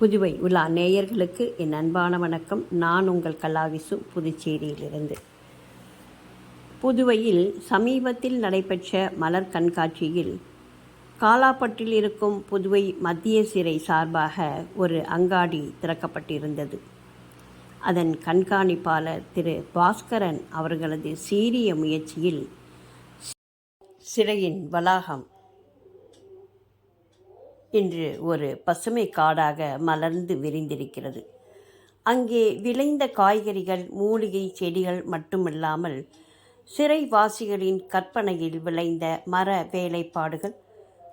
புதுவை உலா நேயர்களுக்கு என் அன்பான வணக்கம். நான் உங்கள் கலாவிசு புதுச்சேரியிலிருந்து. புதுவையில் சமீபத்தில் நடைபெற்ற மலர் கண்காட்சியில் காலாப்பட்டில் இருக்கும் புதுவை மத்திய சிறை சார்பாக ஒரு அங்காடி திறக்கப்பட்டிருந்தது. அதன் கண்காணிப்பாளர் திரு பாஸ்கரன் அவர்களது சீரிய முயற்சியில் சிறையின் வளாகம் இன்று ஒரு பசுமை காடாக மலர்ந்து விரிந்திருக்கிறது. அங்கே விளைந்த காய்கறிகள் மூலிகை செடிகள் மட்டுமில்லாமல் சிறைவாசிகளின் கற்பனையில் விளைந்த மர வேலைப்பாடுகள்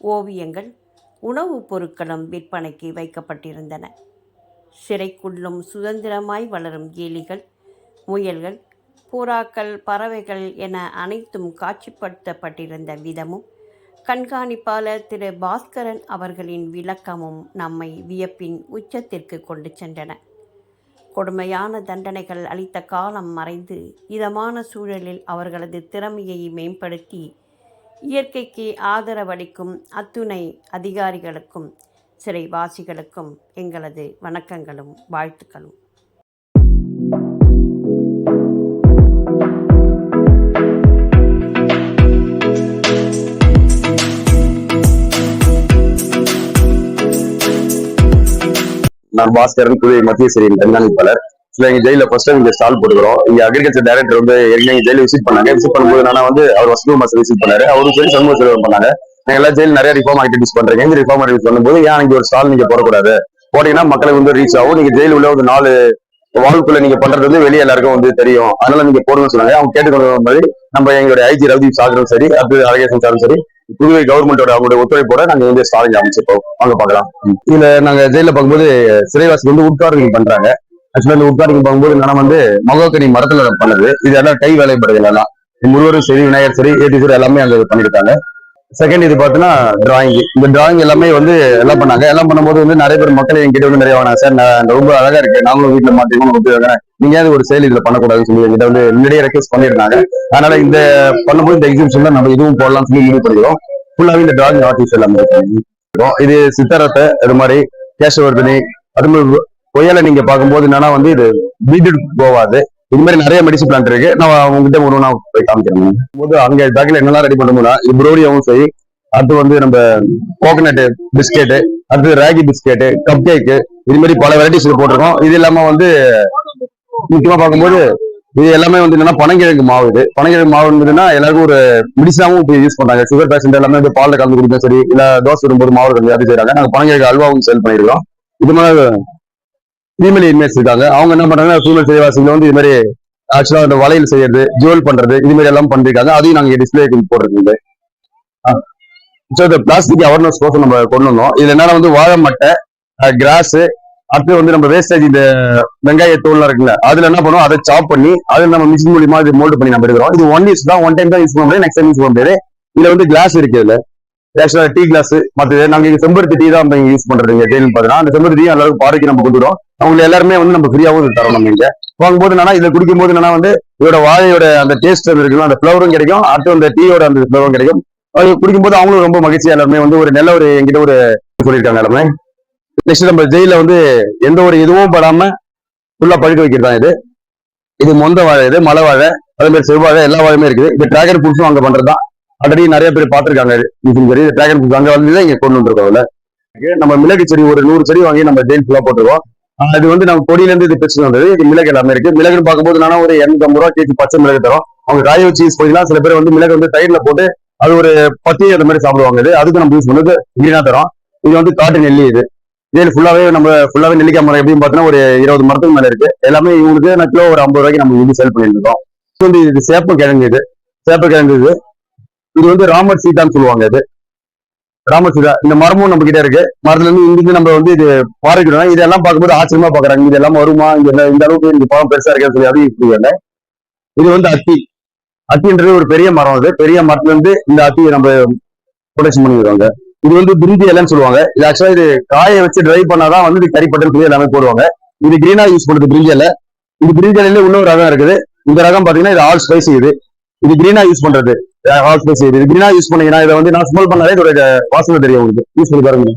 ஓவியங்கள் உணவுப் பொருட்களும் விற்பனைக்கு வைக்கப்பட்டிருந்தன. சிறைக்குள்ளும் சுதந்திரமாய் வளரும் எலிகள் முயல்கள் புறாக்கள் பறவைகள் என அனைத்தும் காட்சிப்படுத்தப்பட்டிருந்த விதமும் கண்காணிப்பாளர் திரு பாஸ்கரன் அவர்களின் விளக்கமும் நம்மை வியப்பின் உச்சத்திற்கு கொண்டு சென்றன. கொடுமையான தண்டனைகள் அளித்த காலம் மறைந்து இதமான சூழலில் அவர்களது திறமையை மேம்படுத்தி இயற்கைக்கு ஆதரவளிக்கும் அத்துணை அதிகாரிகளுக்கும் சிறைவாசிகளுக்கும் எங்களது வணக்கங்களும் வாழ்த்துக்களும். நான் பாஸ்கரன் புதிய மத்திய சிறையின் கண்காணிப்பாளர். சில எங்க ஜெயில ஃபர்ஸ்ட் டைம் இங்க ஸ்டால் போட்டுக்கிறோம். இங்க அக்ரிகல்ச்சர் டைரக்டர் வந்து ஏற்கனவே ஜெயில விசிட் பண்ணாங்க. விசிட் பண்ணும்போது நான் வந்து அவர் வசதி மாசம் விசிட் பண்ணாரு. அவரும் சரி சண்முக செலவு பண்ணாங்க. நாங்க எல்லாம் ஜெயில் நிறைய ரிஃபார்ம் ஆக்டிவிட்டிஸ் பண்றீங்க இந்த ரிஃபார்ம் ஆக்டிவிட்டிஸ் பண்ணும்போது ஏன் இங்க ஒரு ஸ்டால் நீங்க போடக்கூடாது? போட்டீங்கன்னா மக்களுக்கு வந்து ரீச் ஆகும். நீங்க ஜெயில் உள்ள ஒரு நாலு வாழ்க்குள்ள நீங்க பண்றது வந்து வெளியே எல்லாருக்கும் வந்து தெரியும். அதனால நீங்க போடுங்கன்னு சொன்னாங்க அவங்க கேட்டுக்கொண்ட மாதிரி நம்ம எங்களுடைய ஐஜி ரவதீப் சாகரும் சரி அது அழகேசன் சாரும் சரி புதுவை கவர்மெண்டோட அவங்களுடைய ஒத்துழைப்போட நாங்க வந்து ஸ்டாலிங் அமைச்சிருக்கோம். அங்க பாக்கலாம் இதுல நாங்க ஜெயில பார்க்கும்போது சிறைவாசி வந்து உட்கார்விங் பண்றாங்க. ஆக்சுவலா இந்த உட்கார்விங் பார்க்கும்போது நான் வந்து மகோக்கனி மரத்துல பண்ணது. இது எல்லாம் கை வேலைப்படுது எல்லாம் முருகரும் சரி விநாயகர் சரி ஏடி சரி எல்லாமே அங்க பண்ணிருக்காங்க. செகண்ட் இது பார்த்தீங்கன்னா டிராயிங் இந்த டிராயிங் எல்லாமே வந்து எல்லாம் பண்ணாங்க. எல்லாம் பண்ணும்போது வந்து நிறைய பேர் மக்கள் என்கிட்ட வந்து நிறைய வாங்க சார் நான் ரொம்ப அழகா இருக்கு. நாங்களும் வீட்டுல மாட்டீங்க ஒப்புவாங்க நீங்க ஒரு செயல் இதுல பண்ணக்கூடாதுன்னு சொல்லி என்கிட்ட வந்து முன்னாடியே ரெக்வஸ்ட் பண்ணியிருந்தாங்க. அதனால இந்த பண்ணும்போது இந்த எக்ஸிபிஷன்ல நம்ம இதுவும் போடலாம்னு சொல்லி முடிவு பண்ணிக்கிறோம். ஃபுல்லாவே இந்த டிராயிங் ஆர்டிஸ்ட் எல்லாமே இருக்கும் இது சித்தரத்தை இது மாதிரி கேசவர்தனி அது மாதிரி கொய்யால நீங்க பார்க்கும்போது என்னன்னா வந்து இது பீட்டட் போவாது இது மாதிரி நிறைய மெடிசன் பிளான்ட் இருக்கு. நான் உங்ககிட்ட ஒரு நான் போய் காமிக்கிறேன் போது அங்க பேக்கில் என்னெல்லாம் ரெடி பண்ணணும்னா இது புரோடியாவும் சரி அடுத்து வந்து நம்ம கோகனட்டு பிஸ்கெட்டு அடுத்து ராகி பிஸ்கெட்டு கப் கேக்கு இது மாதிரி பல வெரைட்டிஸ் போட்டிருக்கோம். இது இல்லாம வந்து முக்கியமா பார்க்கும்போது இது எல்லாமே வந்து என்னன்னா பனங்கிழங்கு மாவு இது. பனங்கிழங்கு மாவு இருந்ததுன்னா எல்லாருக்கும் ஒரு மெடிசனாவும் இப்போ யூஸ் பண்றாங்க. சுகர் பேஷண்ட் எல்லாமே வந்து பாலில் கலந்து குடிக்கும் சரி இல்ல தோசை வரும்போது மாவு கலந்து அது செய்யறாங்க நாங்கள் பனங்கிழங்கு அல்வாவும் சேல் பண்ணிருக்கோம் இது மாதிரி ஃபீமேல் இன்மேட்ஸ் இருக்காங்க அவங்க என்ன பண்றாங்கன்னா ஃபீமேல் சிறைவாசிகள் வந்து இது மாதிரி ஆக்சுவலா அந்த வளையல் செய்யறது ஜுவல் பண்றது இது மாதிரி எல்லாம் பண்ணிருக்காங்க அதையும் நாங்க டிஸ்பிளே போடுறது ஸோ இந்த பிளாஸ்டிக் அவேர்னஸ் கோர்ஸ் நம்ம கொண்டு வந்தோம். இது என்னன்னா வந்து வாழை மட்டை கிராஸ் அடுத்து வந்து நம்ம வேஸ்டேஜ் இந்த வெங்காய தோல்லாம் இருக்குல்ல அதுல என்ன பண்ணுவோம்? அதை சாப் பண்ணி அதுல நம்ம மிஷின் மூலியமா இது மோல்டு பண்ணி நம்ம எடுக்கிறோம். இது ஒன் யூஸ் தான் ஒன் டைம் தான் யூஸ் பண்ண முடியாது நெக்ஸ்ட் டைம் யூஸ் பண்ண முடியாது. இதுல வந்து கிளாஸ் இருக்கு இதுல. ஆக்சுவலா டீ கிளாஸ் மற்றது நாங்க இங்க செம்பருத்தி டீ தான் இங்க யூஸ் பண்றது இங்க டீல் பாத்தீங்கன்னா அந்த செம்பருத்தி டீ எல்லாருக்கும் பாறைக்கு நம்ம கொடுக்குறோம் அவங்க எல்லாருமே வந்து நம்ம ஃப்ரீயாவும் இது தரோம் நம்ம இங்க. வாங்கும்போது என்னன்னா இதுல குடிக்கும் போது என்னன்னா வந்து இதோட வாழையோட அந்த டேஸ்ட் இருக்குல்ல அந்த ஃபிளவரும் கிடைக்கும். அடுத்து அந்த டீயோட அந்த ஃபிளவரும் கிடைக்கும். அது குடிக்கும்போது அவங்களும் ரொம்ப மகிழ்ச்சியா எல்லாருமே வந்து ஒரு நல்ல ஒரு எங்கிட்ட ஒரு சொல்லியிருக்காங்க எல்லாமே நெக்ஸ்ட் நம்ம ஜெயில வந்து எந்த ஒரு இதுவும் படாம ஃபுல்லா பழுக்க வைக்கிறது தான் இது. இது மொந்த வாழை இது மலை வாழை அதே மாதிரி செவ்வாழை எல்லா வாழையுமே இருக்குது. இது டிராகன் ஃப்ரூட்ஸும் அங்க பண்றது தான். ஆல்ரெடி நிறைய பேர் பார்த்துருக்காங்க. இது சரி டிராகன் ஃப்ரூட் அங்கே வந்து தான் இங்கே கொண்டு வந்துருக்கோம்ல நம்ம மிளகு செடி ஒரு நூறு செடி வாங்கி நம்ம டெய்லி ஃபுல்லாக போட்டிருக்கோம். அது இது வந்து நம்ம பொடியிலேருந்து இது பிரிச்சு வந்தது. இது மிளகு எல்லாமே இருக்கு. மிளகுன்னு பார்க்கும்போது நானும் ஒரு இரநூத்தம்பது ரூபா கேஜி பச்சை மிளகு தரும். அவங்க காய வச்சு யூஸ் பண்ணிக்கலாம். சில பேர் வந்து மிளகு வந்து தயிரில் போட்டு அது ஒரு பத்தி அந்த மாதிரி சாப்பிடுவாங்க. இது அதுக்கு நம்ம யூஸ் பண்ணது கிரீனா தரோம். இது வந்து காட்டு நெல்லி இது. இது ஃபுல்லாவே நம்ம ஃபுல்லாவே நெல்லிக்காய் மரம் எப்படின்னு பார்த்தீங்கன்னா ஒரு இருபது மரத்துக்கு மேல இருக்கு. எல்லாமே இவங்களுக்கு நான் கிலோ ஒரு ஐம்பது ரூபாய்க்கு நம்ம வந்து செல் பண்ணியிருக்கோம். இது வந்து இது சேப்ப கிழங்கு இது. சேப்ப கிழங்கு இது. இது வந்து ராமர் சீதான்னு சொல்லுவாங்க இது. ராமர் சீதா இந்த மரமும் நம்ம கிட்ட இருக்கு. மரத்துல இருந்து இங்கிருந்து நம்ம வந்து இது பாருக்கிறோம் இதெல்லாம் பார்க்கும்போது ஆச்சரியமா பாக்குறாங்க இது எல்லாம் வருமா? இந்த இந்த அளவுக்கு இந்த பழம் பெருசா இருக்கேன்னு சொல்லி அது புரியல இது வந்து அத்தி. அத்தின்றது ஒரு பெரிய மரம் அது. பெரிய மரத்துல இருந்து இந்த அத்தியை நம்ம ப்ரொடக்ஷன் பண்ணிடுவாங்க. இது வந்து பிரிஞ்சி இலைன்னு சொல்லுவாங்க. இது ஆக்சுவலா இது காய வச்சு ட்ரை பண்ணாதான் வந்து இது கறிப்பட்டன் சொல்லி எல்லாமே போடுவாங்க. இது கிரீனா யூஸ் பண்றது பிரிஞ்சி இலை. இது பிரிஞ்சி இலையில இன்னொரு ரகம் இருக்குது. இந்த ரகம் பாத்தீங்கன்னா இது ஆல் ஸ்பைசி இது. இது கிரீனா யூஸ் பண்றது. ஆல் ஸ்பைசி இது கிரீனா யூஸ் பண்ணீங்கன்னா இதை வந்து நான் ஸ்மெல் பண்ணாலே இதோட வாசனை தெரியும் உங்களுக்கு. யூஸ் பண்ணி பாருங்க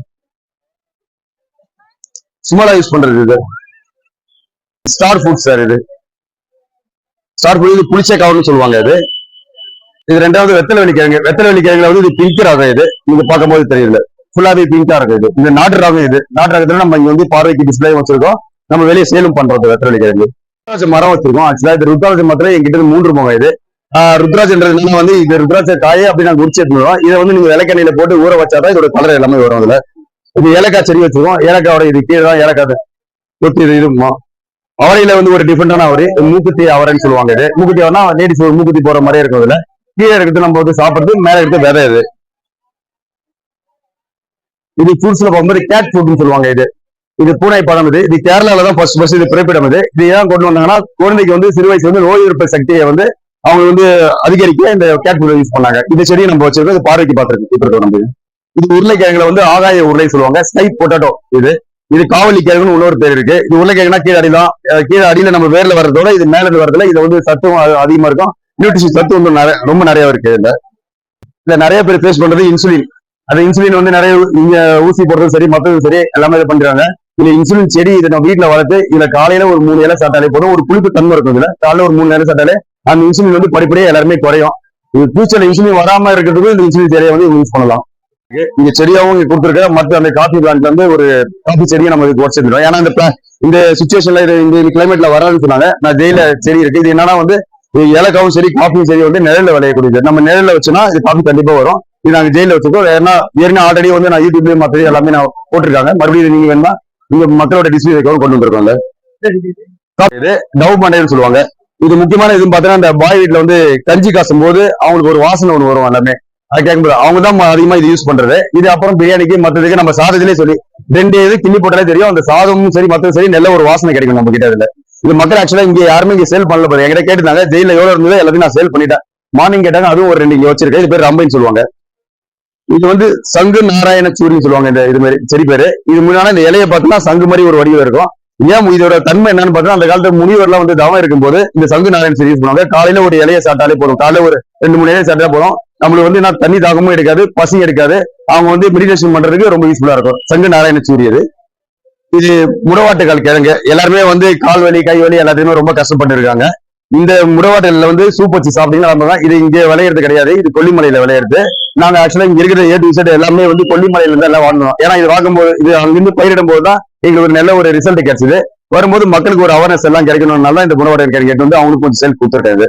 சும்மாலா யூஸ் பண்றது இது. ஸ்டார் ஃபுட் சார் இது. ஸ்டார் ஃபுட் இது புளிச்ச கவர்னு சொல்லுவாங்க இது. இது ரெண்டாவது வெத்தலை வெள்ளிக்கிழங்கு வெத்தலை வெள்ளிக்கிழங்குல வந்து இது பிங்க் ரகம் இது. நீங்க பார்க்கும்போது தெரியல. ஃபுல்லாவே பிங்கா இருக்கு இது இது நாட்டு ராகம் இது. நாட்டு ரகத்துல நம்ம இங்க வந்து பார்வைக்கு டிஸ்பிளே வச்சிருக்கோம். நம்ம வெளியே சேலும் பண்றது வெத்தலை வெள்ளிக்கிழங்கு மரம் வச்சிருக்கோம். ஆக்சுவலா இது ருத்ராஜ மரத்துல எங்கிட்ட இருந்து மூன்று முகம் இது. ஆஹ் நம்ம வந்து இது ருத்ராட்ச காயை அப்படி நாங்க உரிச்சு எடுத்துருவோம் இதை வந்து நீங்க விளக்கெண்ணையில போட்டு ஊற வச்சாதான் இதோட கலர் எல்லாமே வரும் அதுல. இது ஏலக்காய் செடி வச்சிருக்கோம். ஏலக்காயோட இது கீழே தான் ஏலக்காய் கொத்தி இது இருக்குமா அவரையில வந்து ஒரு டிஃபரெண்டான அவரை. மூக்குத்தி அவரைன்னு சொல்லுவாங்க இது. மூக்குத்தி அவர்னா லேடிஸ் மூக்குத்தி போற மாதிரியே இருக்கும் இதுல. கீழே இருக்கிறது நம்ம வந்து சாப்பிடுறது மேல இருக்கிறது விதை இது. இது ஃப்ரூட்ஸ்ல போகும்போது கேட் ஃபுட்னு சொல்லுவாங்க இது. இது பூனை பழம் இது. இது கேரளால தான் ஃபர்ஸ்ட் ஃபர்ஸ்ட் இது பிறப்பிடம் இது. இது ஏன் கொண்டு வந்தாங்கன்னா குழந்தைக்கு வந்து சிறு வயசு வந்து நோய் எதிர்ப்பு சக்தியை வந்து அவங்க வந்து அதிகரிக்க இந்த கேட் யூஸ் பண்ணாங்க. இந்த செடியை நம்ம வச்சிருக்கோம் பார்வைக்கு பார்த்துருக்கு இருக்கோம் நம்ம இது உருளைக்கிழங்குல வந்து ஆகாய உருளை சொல்லுவாங்க ஸ்கை பொட்டேட்டோ இது. இது காவலி கிழங்குன்னு இன்னொரு பேர் இருக்கு. இது உருளைக்கிழங்குனா கீழே அடிதான். கீழே அடியில நம்ம வேர்ல வர்றதோட இது மேல இருந்து வரதுல இது வந்து சத்தும் அதிகமா இருக்கும். நியூட்ரிஷன் சத்து வந்து ரொம்ப நிறைய இருக்கு இதுல. இதுல நிறைய பேர் ஃபேஸ் பண்றது இன்சுலின் அந்த இன்சுலின் வந்து நிறைய இங்க ஊசி போடுறதும் சரி மத்ததும் சரி எல்லாமே இது பண்றாங்க. இதுல இன்சுலின் செடி இதை நம்ம வீட்டுல வளர்த்து இதுல காலையில ஒரு மூணு இலை சாப்பிட்டாலே போதும். ஒரு புளிப்பு தன்மை இருக்கும் இதுல. காலையில ஒரு மூணு இலை சாப்பிட்டாலே அந்த இன்சுலின் வந்து படிப்படியாக எல்லாருமே குறையும் இது ஃபியூச்சர்ல இன்சுலின் வராம இருக்கிறதுக்கு இந்த இன்சுலின் செடியை வந்து யூஸ் பண்ணலாம் இங்க செடியாவும் இங்க கொடுத்துருக்க மற்ற அந்த காஃபி பிளான்ட்ல இருந்து ஒரு காஃபி செடியை நம்ம இதுக்கு உடச்சிருக்கோம் ஏன்னா இந்த இந்த சுச்சுவேஷன்ல இது இந்த கிளைமேட்ல வராதுன்னு சொன்னாங்க நான் ஜெயில செடி இருக்கு இது என்னன்னா வந்து இலக்காவும் ஏலக்காவும் சரி காஃபியும் சரி வந்து நிழல்ல விளையக்கூடியது நம்ம நிழல்ல வச்சோம்னா இது காஃபி கண்டிப்பா வரும் இது நாங்க ஜெயில வச்சிருக்கோம் ஏன்னா ஏற்கனவே ஆல்ரெடி வந்து நான் யூடியூப்ல மற்ற எல்லாமே நான் போட்டிருக்காங்க மறுபடியும் நீங்க வேணுமா இங்க மக்களோட டிஸ்பிளே கொண்டு வந்திருக்கோம் இது டவ் மண்டைன்னு சொல்லுவாங்க இது முக்கியமான இதுன்னு பாத்தீங்கன்னா இந்த பாய் வீட்ல வந்து கஞ்சி காசும் போது அவங்களுக்கு ஒரு வாசனை ஒன்று வரும் எல்லாமே. அது கேட்கும்போது அவங்க தான் அதிகமா இது யூஸ் பண்றது. இது அப்புறம் பிரியாணிக்கு மற்றதுக்கு நம்ம சாதத்திலே சொல்லி ரெண்டு இது கிள்ளி போட்டாலே தெரியும். அந்த சாதமும் சரி மற்றதும் சரி நல்ல ஒரு வாசனை கிடைக்கும் நம்ம கிட்ட இதுல இது மக்கள் ஆக்சுவலா இங்க யாருமே இங்க சேல் பண்ணல பாரு என்கிட்ட கேட்டிருந்தாங்க ஜெயில எவ்வளவு இருந்தது எல்லாத்தையும் நான் சேல் பண்ணிட்டேன். மார்னிங் கேட்டாங்க அதுவும் ஒரு ரெண்டு இங்க வச்சிருக்கேன். இது பேர் ரம்பைன்னு சொல்லுவாங்க. இது வந்து சங்கு நாராயண சூரின்னு சொல்லுவாங்க இந்த இது மாதிரி செடி பேரு. இது முன்னாடி இந்த இலையை பார்த்தீங்கன்னா சங்கு மாதிரி ஒரு வடிவம் இருக்கும். ஏன் இதோட தன்மை என்னன்னு பார்த்தா அந்த காலத்துல முனிவர்லாம் வந்து தவம் இருக்கும்போது இந்த சங்கு நாராயண செடி யூஸ் பண்ணுவாங்க. காலையில ஒரு இலையை சாப்பிட்டாலே போதும். காலையில ஒரு ரெண்டு மூணு இலையை சாப்பிட்டா போதும். நம்மளுக்கு வந்து என்ன தண்ணி தாகமும் எடுக்காது பசி எடுக்காது. அவங்க வந்து மெடிடேஷன் பண்றதுக்கு ரொம்ப யூஸ்ஃபுல்லா இருக்கும். சங்கு நாராயண சூரியது இது முடவாட்டுக்கால் கிழங்கு. எல்லாருமே வந்து கால் வலி கை வலி எல்லாத்தையுமே ரொம்ப கஷ்டப்பட்டு இருக்காங்க இந்த முடவாட்டுல வந்து சூப் வச்சு சாப்பிட்டீங்கன்னா இது இங்கே விளையிறது கிடையாது. இது கொல்லிமலையில விளையிறது. நாங்க ஆக்சுவலா இங்க இருக்கிற ஏ டு எல்லாமே வந்து கொல்லிமலையில இருந்து எல்லாம் வாங்கணும் ஏன்னா இது வாங்கும்போது இது அங்கிருந்து பயிரிடும் போது தான் எங்களுக்கு ஒரு நல்ல ஒரு ரிசல்ட் கிடைச்சது. வரும்போது மக்களுக்கு ஒரு அவேர்னஸ் எல்லாம் கிடைக்கணும்னால இந்த முடவாட்டை கேட்டு வந்து அவங்களுக்கு கொஞ்சம் செல் கொடுத்துருக்காது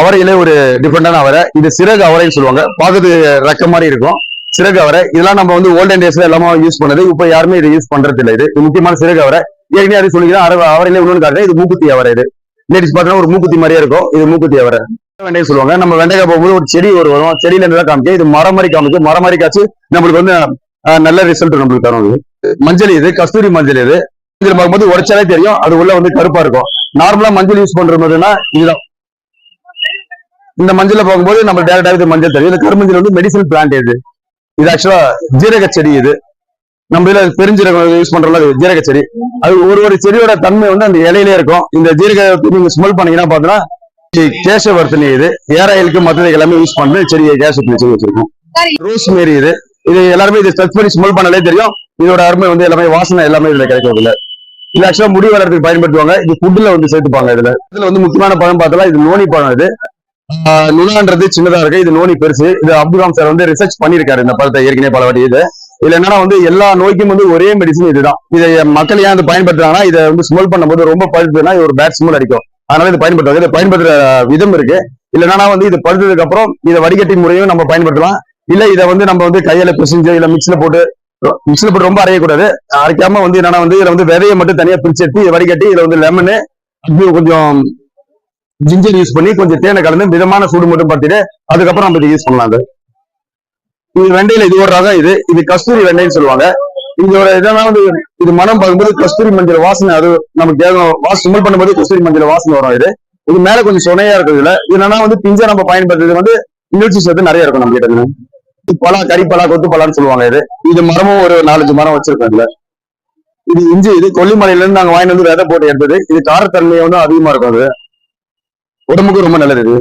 அவரையிலே ஒரு டிஃப்ரெண்டான அவரை. இது சிறகு அவரைன்னு சொல்லுவாங்க. பார்க்கறது ரக்க மாதிரி இருக்கும். சிறகு அவரை. இதெல்லாம் நம்ம வந்து ஓல்டன் டேஸ்ல எல்லாமே யூஸ் பண்ணது. இப்போ யாருமே இதை யூஸ் பண்றது இல்லை இது முக்கியமான சிறகு அவரை. ஏற்கனவே அதை சொல்லிக்கிறேன் அவரையிலே இன்னொன்று காட்டுறேன். இது மூக்குத்தி அவரை இது. லேடிஸ் பார்த்தீங்கன்னா ஒரு மூக்குத்தி மாதிரியே இருக்கும். இது மூக்குத்தி அவரை. வெண்டையை சொல்லுவாங்க. நம்ம வெண்டைக்காய் போகும்போது ஒரு செடி ஒரு வரும். செடியில இருந்து தான் காமிக்க இது மரம் மாதிரி காமிக்கும். மரம் மாதிரி காய்ச்சி நம்மளுக்கு வந்து நல்ல ரிசல்ட் நம்மளுக்கு தரும் இது மஞ்சள் இது கஸ்தூரி மஞ்சள் இது. இதுல பார்க்கும்போது உடைச்சாலே தெரியும். அது உள்ள வந்து கருப்பா இருக்கும். நார்மலா மஞ்சள் யூஸ் பண்றதுன்னா இதுதான். இந்த மஞ்சள்ல பார்க்கும்போது நம்ம டேரக்டா இது மஞ்சள் தெரியும். இந்த கருமஞ்சள் வந்து மெடிசன் பிளான்ட் இது. இது ஆக்சுவலா ஜீரக செடி இது. நம்ம இதுல பெருஞ்சீரகம் யூஸ் பண்றோம்ல ஜீரக செடி. அது ஒரு ஒரு செடியோட தன்மை வந்து அந்த இலையிலே இருக்கும். இந்த ஜீரகத்தை நீங்க ஸ்மெல் பண்ணீங்கன்னா பாத்தீங்கன்னா கேசவர்த்தனி இது. ஏர் ஆயிலுக்கு மத்ததுக்கு எல்லாமே யூஸ் பண்ணி செடியை கேசவர்த்தனி செடி வச்சிருக்கோம். ரோஸ் மேரி இது. இது எல்லாருமே இது டச் பண்ணி ஸ்மெல் பண்ணாலே தெரியும். இதோட அருமை வந்து எல்லாமே வாசனை எல்லாமே இதுல கிடைக்கும் இதுல இது ஆக்சுவலா முடி வளர்றதுக்கு பயன்படுத்துவாங்க. இது ஃபுட்ல வந்து சேர்த்துப்பாங்க இதுல. இதுல வந்து முக்கியமான பழம் பார்த்தா இது நோனி பழம் இது. நுணான்றது சின்னதா இருக்கு. இது நோனி பெருசு. இது அப்துல்லாம் சார் வந்து ரிசர்ச் பண்ணிருக்காரு இந்த பழத்தை ஏற்கனவே பல வாட்டி இது. இதுல என்னன்னா வந்து எல்லா நோய்க்கும் வந்து ஒரே மெடிசன் இதுதான். இதை மக்கள் ஏன் வந்து பயன்படுத்துறாங்கன்னா இதை வந்து ஸ்மெல் பண்ணும்போது ரொம்ப பழுதுன்னா இது ஒரு பேட் ஸ்மெல் அடிக்கும். அதனால இது பயன்படுத்துவாங்க. இதை பயன்படுத்துற விதம் இருக்கு. இல்ல என்னன்னா வந்து இது பழுத்ததுக்கு அப்புறம் இதை வடிகட்டி முறையும் நம்ம பயன்படுத்தலாம். இல்ல இதை வந்து நம்ம வந்து கையில பிசைஞ்சு இல்ல மிக்ஸ்ல போட்டு மிஷின் போட்டு ரொம்ப அரையக்கூடாது. அரைக்காம வந்து என்னன்னா வந்து இதுல வந்து விதையை மட்டும் தனியா பிரிச்சு எடுத்து வடிகட்டி இதுல வந்து லெமனு கொஞ்சம் ஜிஞ்சர் யூஸ் பண்ணி கொஞ்சம் தேனை கலந்து மிதமான சூடு மட்டும் பார்த்துட்டு அதுக்கப்புறம் நம்ம இது யூஸ் பண்ணலாம் அது. இது வெண்டையில இது ஒரு ரகம் இது. இது கஸ்தூரி வெண்டைன்னு சொல்லுவாங்க. இதோட இதெல்லாம் வந்து இது மனம் பார்க்கும்போது கஸ்தூரி மஞ்சள் வாசனை அது நமக்கு கேட்கும் சுமல் பண்ணும்போது கஸ்தூரி மஞ்சள் வாசனை வரும் இது. இது மேல கொஞ்சம் சுனையா இருக்குது இதுல. இது என்னன்னா வந்து பிஞ்சா நம்ம பயன்படுத்துறது வந்து நிகழ்ச்சி சேர்த்து நிறைய இருக்கும் நம்ம கிட்ட பழம் கறிப்பழம் பலா கொத்து பலான்னு சொல்லுவாங்க இது. இது மரமும் ஒரு நாலஞ்சு மரம் வச்சிருக்கோம் இதுல இது இஞ்சி இது கொல்லிமலையில இருந்து நாங்க வாங்கிட்டு வந்து விதை போட்டு எடுத்தது. இது காரத்தன்மையை வந்து அதிகமா இருக்கும் அது. உடம்புக்கு ரொம்ப நல்லது இது.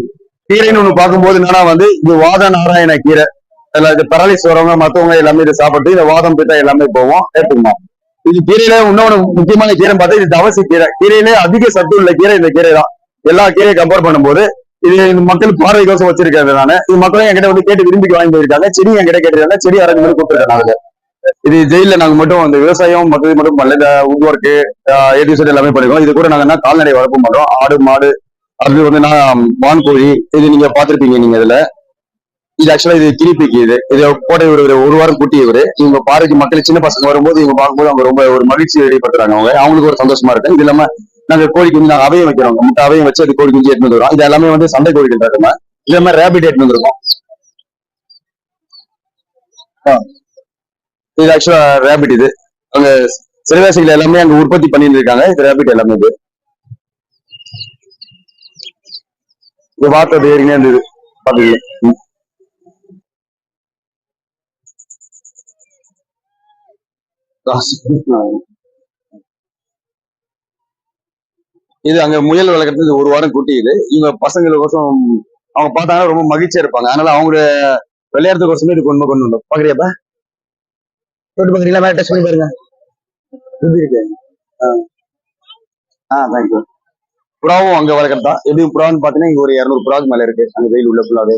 கீரைன்னு ஒண்ணு பார்க்கும்போது என்னன்னா வந்து இது வாத நாராயண கீரை. அதுல இது பரலிஸ் வரவங்க மத்தவங்க எல்லாமே இதை சாப்பிட்டு இந்த வாதம் பித்தம் எல்லாமே போவோம் ஏற்றுக்குமா இது கீரையில இன்னொன்னு முக்கியமான கீரை பார்த்தா இது தவசி கீரை. கீரையிலே அதிக சத்து உள்ள கீரை இந்த கீரை தான் எல்லா கீரையை கம்பேர் பண்ணும்போது இது இந்த மக்கள் பார்வைக்கோசம் வச்சிருக்காரு நானு. இது மக்களும் என்கிட்ட வந்து கேட்டு விரும்பி வாங்கி போயிருக்காங்க. செடி என்கிட்ட கேட்டிருக்காங்க. செடி அரேஞ்ச் பண்ணி கொடுத்துருக்கேன் நாங்க இது ஜெயில நாங்க மட்டும் இந்த விவசாயம் மக்கள் மட்டும் பண்ணல. இந்த உட் ஒர்க்கு ஏடி எல்லாமே பண்ணிருக்கோம். இது கூட நாங்க என்ன கால்நடை வளர்ப்பு பண்றோம் ஆடு மாடு அது வந்து நான் வான்கோழி இது நீங்க பாத்திருப்பீங்க நீங்க இதுல. இது ஆக்சுவலா இது கிளிப்பிக்கு இது. இது போட்ட ஒரு ஒரு- வாரம் குட்டி இவரு. இவங்க பாருக்கு மக்கள் சின்ன பசங்க வரும்போது இவங்க பார்க்கும்போது அவங்க ரொம்ப ஒரு மகிழ்ச்சி வெளிப்படுத்துறாங்க அவங்க. அவங்களுக்கு ஒரு சந்தோஷமா இருக்கு. இது இல்லாம நாங்க கோழி குஞ்சு நாங்க அவையும் வைக்கிறோம். முட்டை அவையும் வச்சு அது கோழி குஞ்சு எடுத்து வரும். இது எல்லாமே வந்து சண்டை கோழிகள் இருக்குமா? இது மாதிரி ரேபிட் எடுத்து வந்திருக்கோம். இது ஆக்சுவலா ரேபிட் இது. அங்க சிறுவாசிகள் எல்லாமே அங்க உற்பத்தி பண்ணிட்டு இருக்காங்க. இது ரேபிட் எல்லாமே இது. இது வார்த்தை ஏறினே இருந்தது. பாத்தீங்க ம். இது அங்க முயல் வளர்க்கறது ஒரு வாரம் குட்டி இது இவங்க பசங்களுக்கோசம் அவங்க பார்த்தாங்கன்னா ரொம்ப மகிழ்ச்சியா இருப்பாங்க. அதனால அவங்க விளையாடுறதுக்கோசமே இது கொண்டு கொண்டு வந்தோம். பாக்குறியாப்பா? தொட்டு பாக்குறீங்களா? மேல டச் பண்ணி பாருங்க. எப்படி இருக்கு. ஆ. தேங்க்யூ புறாவும் அங்க வளர்க்கறதா? எப்படியும் புறான்னு பாத்தீங்கன்னா இங்க ஒரு இரநூறு புறாவுக்கு மேல இருக்கு. அங்க வெயில் உள்ள ஃபுல்லாவே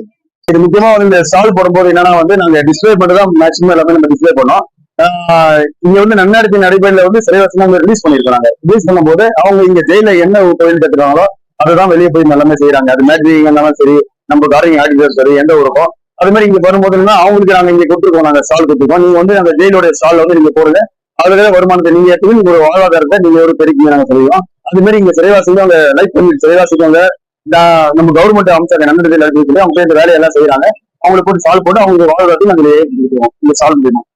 இது முக்கியமா வந்து இந்த ஸ்டால் போடும்போது என்னன்னா வந்து நாங்க டிஸ்பிளே பண்ணதான் மேக்ஸிமம் எல்லாமே நம்ம டிஸ்பிளே பண்ணோம். இங்க வந்து நன்னடத்தின் அடிப்படையில வந்து சிறைவாசம் அவங்க ரிலீஸ் பண்ணிருக்காங்க ரிலீஸ் பண்ணும்போது அவங்க இங்க ஜெயில என்ன தொழில் கத்துக்காங்களோ அதுதான் வெளியே போய் எல்லாமே செய்யறாங்க அது மேட்ரிங் எல்லாமே சரி நம்ம காரிங் ஆடிட்டர் சரி எந்த ஊருக்கும் அது மாதிரி இங்க வரும்போது அவங்களுக்கு நாங்க இங்க கொடுத்துருக்கோம் நாங்க ஸ்டால் கொடுத்துருக்கோம் நீங்க வந்து அந்த ஜெயிலோட ஸ்டால் வந்து நீங்க போடுங்க. அதுல வருமானத்தை நீங்க எடுத்து நீங்க ஒரு வாழ்வாதாரத்தை நீங்க ஒரு பெருக்கி நாங்க சொல்லுவோம் அது மாதிரி இங்க சிறைவாசிக்கு அவங்க லைஃப் பண்ணி சிறைவாசிக்கு அவங்க நம்ம கவர்மெண்ட் அமைச்சாங்க நன்னடத்தில் அவங்க சேர்ந்து வேலையெல்லாம் செய்யறாங்க அவங்களை போட்டு சால்வ் போட்டு அவங்க வாழ்வாதாரத்தை நாங்க ஏற்படுத்திக்குவோம் இந்த சால்வ் பண்ணுவோம்